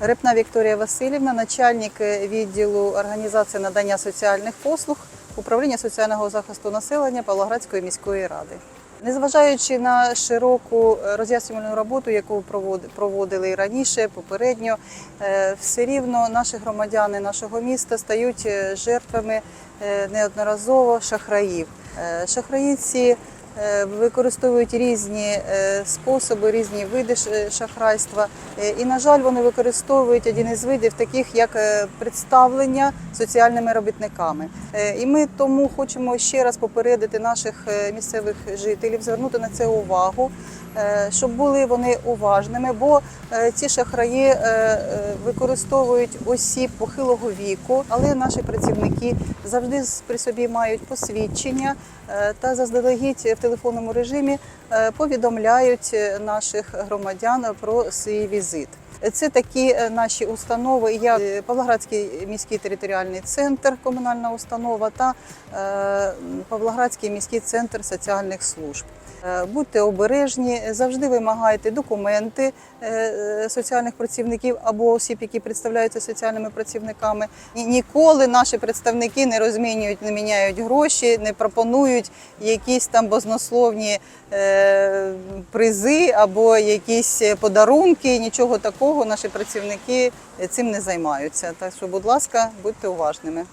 Репна Вікторія Васильівна, начальник е, відділу організації надання соціальних послуг управління соціального захисту населення Павлоградської міської ради. Незважаючи на широку е, роз'яснювальну роботу, яку провод- проводили і раніше, попередньо, е, все рівно наші громадяни нашого міста стають жертвами неодноразово шахраїв. Шахраї ці е, використовують різні е, способи, різні види шахрайства. Е, І, на жаль, вони використовують один із видів, таких як е, представлення соціальними робітниками. Е, І ми тому хочемо ще раз попередити наших е, місцевих жителів, звернути на це увагу, е, щоб були вони уважними, бо е, ці шахраї е, е, використовують осіб похилого віку, але наші працівники завжди при собі мають посвідчення е, та заздалегідь в телефонному режимі е, повідомляють е, наших громадян про свій візит. Це такі е, наші установи, як е, Павлоградський міський територіальний центр, комунальна установа та е, Павлоградський міський центр соціальних служб. Е, будьте обережні, завжди вимагайте документи е, е, соціальних працівників або осіб, які представляються соціальними працівниками. Ніколи наші представники не розмінюють, не міняють гроші, не пропонують якісь там бознословні призи або якісь подарунки. Нічого такого наші працівники цим не займаються. Так що, будь ласка, будьте уважними.